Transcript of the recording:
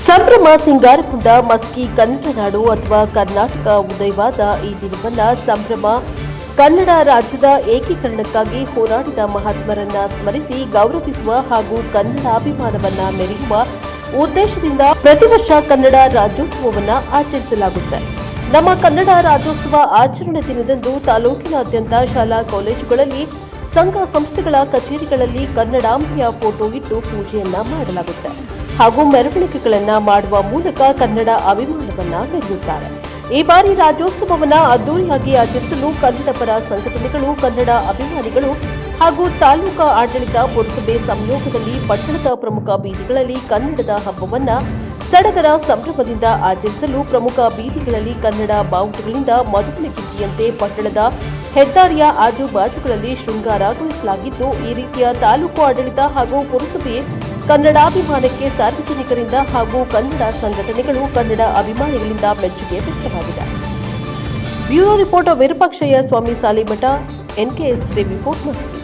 ಸಂಭ್ರಮ ಸಿಂಗಾರಗೊಂಡ ಮಸ್ಕಿ ಕನ್ನಡ ನಾಡು ಅಥವಾ ಕರ್ನಾಟಕ ಉದಯವಾದ ಈ ದಿನವನ್ನ ಸಂಭ್ರಮ ಕನ್ನಡ ರಾಜ್ಯದ ಏಕೀಕರಣಕ್ಕಾಗಿ ಹೋರಾಡಿದ ಮಹಾತ್ಮರನ್ನ ಸ್ಮರಿಸಿ ಗೌರವಿಸುವ ಹಾಗೂ ಕನ್ನಡ ಅಭಿಮಾನವನ್ನ ಮೆರೆಯುವ ಉದ್ದೇಶದಿಂದ ಪ್ರತಿ ವರ್ಷ ಕನ್ನಡ ರಾಜ್ಯೋತ್ಸವವನ್ನ ಆಚರಿಸಲಾಗುತ್ತೆ ನಮ್ಮ ಕನ್ನಡ ರಾಜ್ಯೋತ್ಸವ ಆಚರಣೆ ದಿನದಂದು ತಾಲೂಕಿನಾದ್ಯಂತ ಶಾಲಾ ಕಾಲೇಜುಗಳಲ್ಲಿ, ಸಂಘ ಸಂಸ್ಥೆಗಳ ಕಚೇರಿಗಳಲ್ಲಿ ಕನ್ನಡಾಂಬೆಯ ಫೋಟೋ ಇಟ್ಟು ಪೂಜೆಯನ್ನ ಮಾಡಲಾಗುತ್ತೆ. ಹಾಗೂ ಮೆರವಣಿಗೆಗಳನ್ನ ಮಾಡುವ ಮೂಲಕ ಕನ್ನಡ ಅಭಿಮಾನವನ್ನ ಮೆರೆಯುತ್ತಾರೆ ಈ ಬಾರಿ ರಾಜ್ಯೋತ್ಸವವನ್ನ ಅದ್ದೂರಿಯಾಗಿ ಆಚರಿಸಲು ಕನ್ನಡ ಪರ ಸಂಘಟನೆಗಳು, ಕನ್ನಡ ಅಭಿಮಾನಿಗಳು ಹಾಗೂ ತಾಲೂಕಾ ಆಡಳಿತ ಪುರಸಭೆ ಸಂಯೋಗದಲ್ಲಿ ಪಟ್ಟಣದ ಪ್ರಮುಖ ಬೀದಿಗಳಲ್ಲಿ ಕನ್ನಡದ ಹಬ್ಬವನ್ನ ಸಡಗರ ಸಂಭ್ರಮದಿಂದ ಆಚರಿಸಲು ಪ್ರಮುಖ ಬೀದಿಗಳಲ್ಲಿ ಕನ್ನಡ ಬಾವುಟಗಳಿಂದ ಮದುವೆ ಕಿಟ್ಟಿಯಂತೆ ಪಟ್ಟಣದ ಹೆದ್ದಾರಿಯ ಆಜುಬಾಜುಗಳಲ್ಲಿ ಶೃಂಗಾರಗೊಳಿಸಲಾಗಿದ್ದು, ಈ ರೀತಿಯ ತಾಲೂಕು ಆಡಳಿತ ಹಾಗೂ ಪುರಸಭೆ ಕನ್ನಡಾಭಿಮಾನಕ್ಕೆ ಸಾರ್ವಜನಿಕರಿಂದ ಹಾಗೂ ಕನ್ನಡ ಸಂಘಟನೆಗಳು ಕನ್ನಡ ಅಭಿಮಾನಿಗಳಿಂದ ಮೆಚ್ಚುಗೆ ವ್ಯಕ್ತವಾಗಿದೆ. Bureau reporter Virupakshayya, Swami Salimath, NKS four Maski